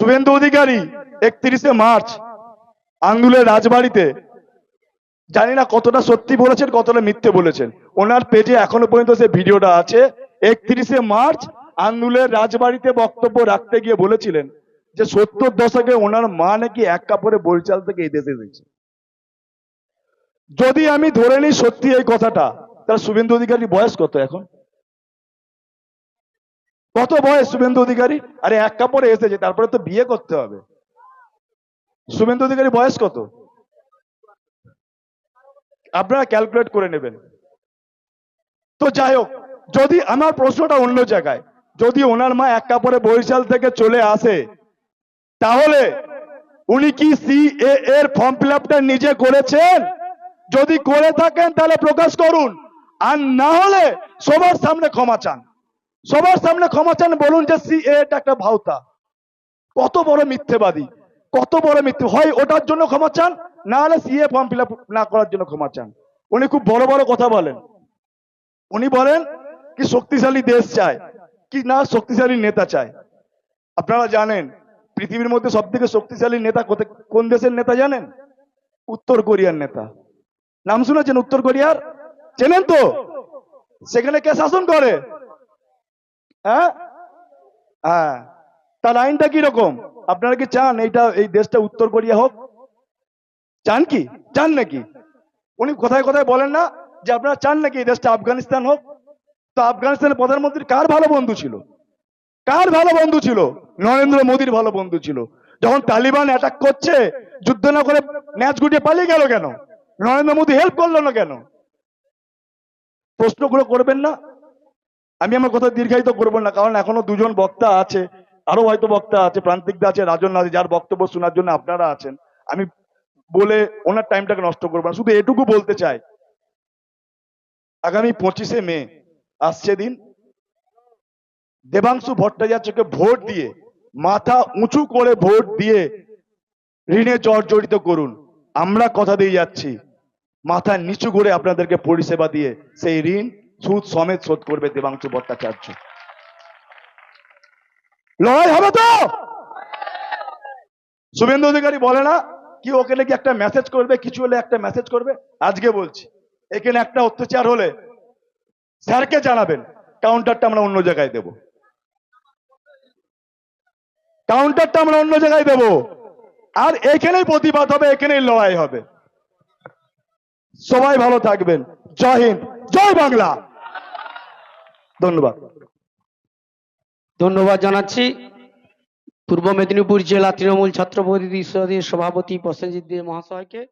শুভেন্দু অধিকারী একত্রিশে মার্চ আঙ্গুলের রাজবাড়িতে। জানি না কতটা সত্যি বলেছেন, কতটা মিথ্যে বলেছেন। ওনার পেজে এখনও পর্যন্ত সে ভিডিওটা আছে। একত্রিশে মার্চ আঙ্গুলের রাজবাড়িতে বক্তব্য রাখতে গিয়ে বলেছিলেন যে সত্তর দশকে ওনার মা নাকি এক কাপড়ে বরিশাল থেকে এই দেশে এসেছে। যদি আমি ধরে নিই সত্যি এই কথাটা, তাহলে শুভেন্দু অধিকারী বয়স কত এখন? কত বয়স শুভেন্দু অধিকারী? আরে এক কাপড়ে এসেছে, তারপরে তো বিয়ে করতে হবে। শুভেন্দু অধিকারী বয়স কত? আপনারা ক্যালকুলেট করে নেবেন। তো যাই হোক, যদি আমার প্রশ্নটা অন্য জায়গায়, যদি ওনার মা এক কাপড়ে বরিশাল থেকে চলে আসে, তাহলে উনি কি সিএ এর ফর্ম ফিল নিজে করেছেন? যদি করে থাকেন, তাহলে প্রকাশ করুন। আর না হলে সবার সামনে ক্ষমা চান। সবার সামনে ক্ষমা চান, বলুন যে সিএ এটা একটা ভাওতা। কত বড় মিথ্যেবাদী, কত বড় মিথ্যে, হয় ওটার জন্য ক্ষমা চান, না হলে সিএ ফর্ম ফিল না করার জন্য ক্ষমা চান। উনি খুব বড় বড় কথা বলেন। উনি বলেন কি শক্তিশালী দেশ চায়, কি না শক্তিশালী নেতা চায়। আপনারা জানেন, পৃথিবীর মধ্যে সব থেকে শক্তিশালী নেতা কোন দেশের নেতা জানেন? উত্তর কোরিয়ার নেতা। নাম শুনেছেন উত্তর কোরিয়ার? চেনেন তো? সেখানে কে শাসন করে? হ্যাঁ? হ্যাঁ। তার আইনটা কি রকম আপনারা কি চান এইটা, এই দেশটা উত্তর কোরিয়া হোক? চান কি? চান নাকি? উনি কোথায় কোথায় বলেন না যে আপনারা চান নাকি এই দেশটা আফগানিস্তান হোক? তো আফগানিস্তানের প্রধানমন্ত্রী কার ভালো বন্ধু ছিল? কার ভালো বন্ধু ছিল? নরেন্দ্র মোদীর ভালো বন্ধু ছিল। যখন তালিবান অ্যাটাক করছে, যুদ্ধ না করে ম্যাচ গুটিয়ে পালিয়ে গেল কেন? নরেন্দ্র মোদী হেল্প করল না কেন? প্রশ্নগুলো করবেন না? আমি আমার কথা দীর্ঘায়িত করব না, কারণ এখনও দুজন বক্তা আছে, আরও হয়তো বক্তা আছে, প্রান্তিকদা আছে, রাজন আছে যার বক্তব্য শোনার জন্য আপনারা আছেন। আমি বলে ওনার টাইমটাকে নষ্ট করব না, শুধু এটুকু বলতে চাই। আগামী পঁচিশে মে আসছে দিন, দেবাংশু ভট্টাচার্যকে ভোট দিয়ে, মাথা উঁচু করে ভোট দিয়ে ঋণে জর্জরিত করুন। আমরা কথা দিয়ে যাচ্ছি, মাথা নিচু করে আপনাদেরকে পরিষেবা দিয়ে সেই ঋণ সুদ সমেত শোধ করবে দেবাংশু ভট্টাচার্য। লড়াই হবে তো? শুভেন্দু অধিকারী বলে না কি ওকে নাকি একটা মেসেজ করবে কিছু হলে একটা মেসেজ করবে? আজকে বলছি এখানে একটা অত্যাচার হলে স্যারকে জানাবেন কাউন্টারটা আমরা অন্য জায়গায় দেব। কাউন্টারটা আমরা অন্য জায়গায় দেব। আর এখানেই প্রতিবাদ হবে এখানেই লড়াই হবে। সবাই ভালো থাকবেন। জয় হিন্দ জয় বাংলা। ধন্যবাদ। ধন্যবাদ জানাচ্ছি। পূর্ব মেদিনীপুর জেলা তৃণমূল ছাত্র পরিষদের সভাপতি প্রসেনজিৎ দে মহাশয়কে।